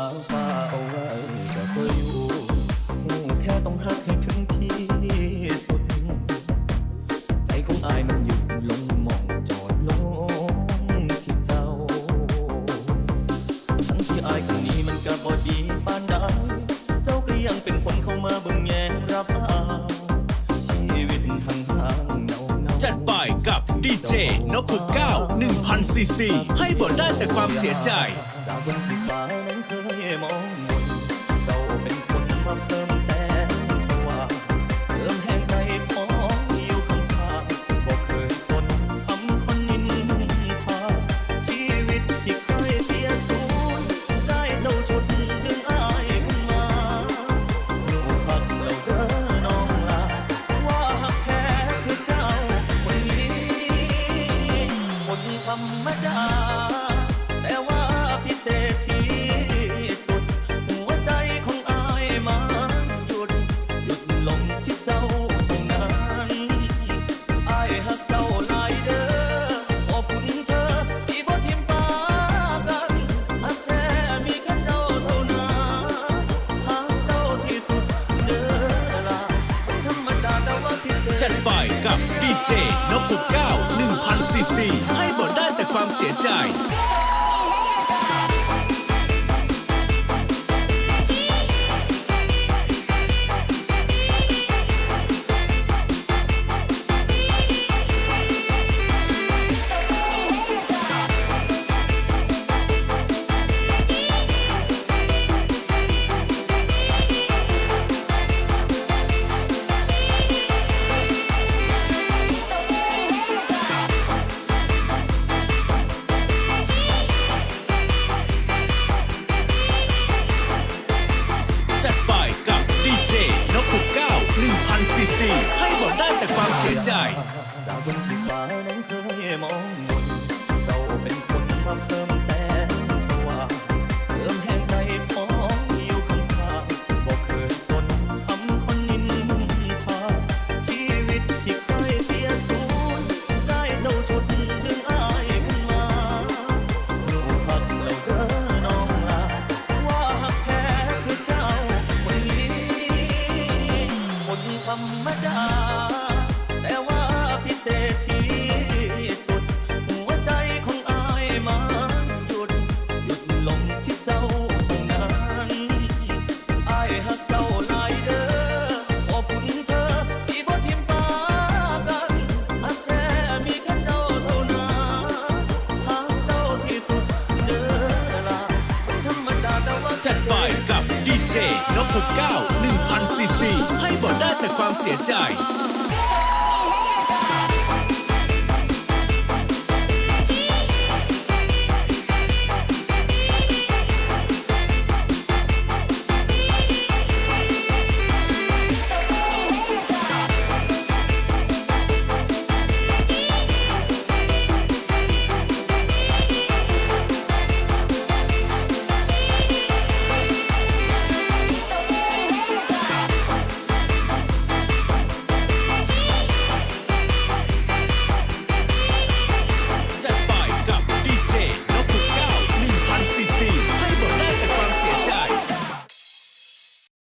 าฟ้าเอาไว้ก็เคยอยู่หูแค่ต้องหักให้ถึงที่สุด ใจของอายมันหยุดลงมองจอดลงที่เจ้า ทั้งที่อายคนนี้มันก็บ่ดีปานใดเจ้าก็ยังเป็นคนเข้ามาบิ่งแยงรับอาชีวิตห่างห่างๆเนาเนาจัดไปกับดีเจนพุกเก้า1,000ซีซีให้บทได้แต่ความเสียใจ จากบนที่ฟ้า รรมดา แต่ว่าพิเศษที่สุด หัวใจของอายมาหยุด หยุดลงที่เจ้าเท่านั้นอายหักเจ้าหลายเด้อขอบคุณเธอที่บ่ทิมปากันหักแท้มีแค่เจ้าเท่านั้นหักเจ้าที่สุดเด้อล่ะคนธรรมดาแต่ว่าพิเศษจัดไปกับดีเจนพบุกเก้า1,000ซีซีให้บทได้แต่ความเสี ยใซีให้บทได้แต่ความเสียใจ จากคนที่ฟ้านั้นเคยมองมนเจ้าเป็นคนมาเพิ่ม มดา แต่ว่าพิเศษที่สุด หัวใจของอายมาหยุด หยุดลงที่เจ้าเท่านั้นอายหักเจ้าหลายเด้อขอบคุณเธอที่บ่ทิมปากันหักแท้มีแค่เจ้าเท่านั้นหักเจ้าที่สุดเด้อล่ะคนธรรมดาแต่ว่า จัดไปกับดีเจนพุกเก้า1,000ซีซีให้บท เสียใจเ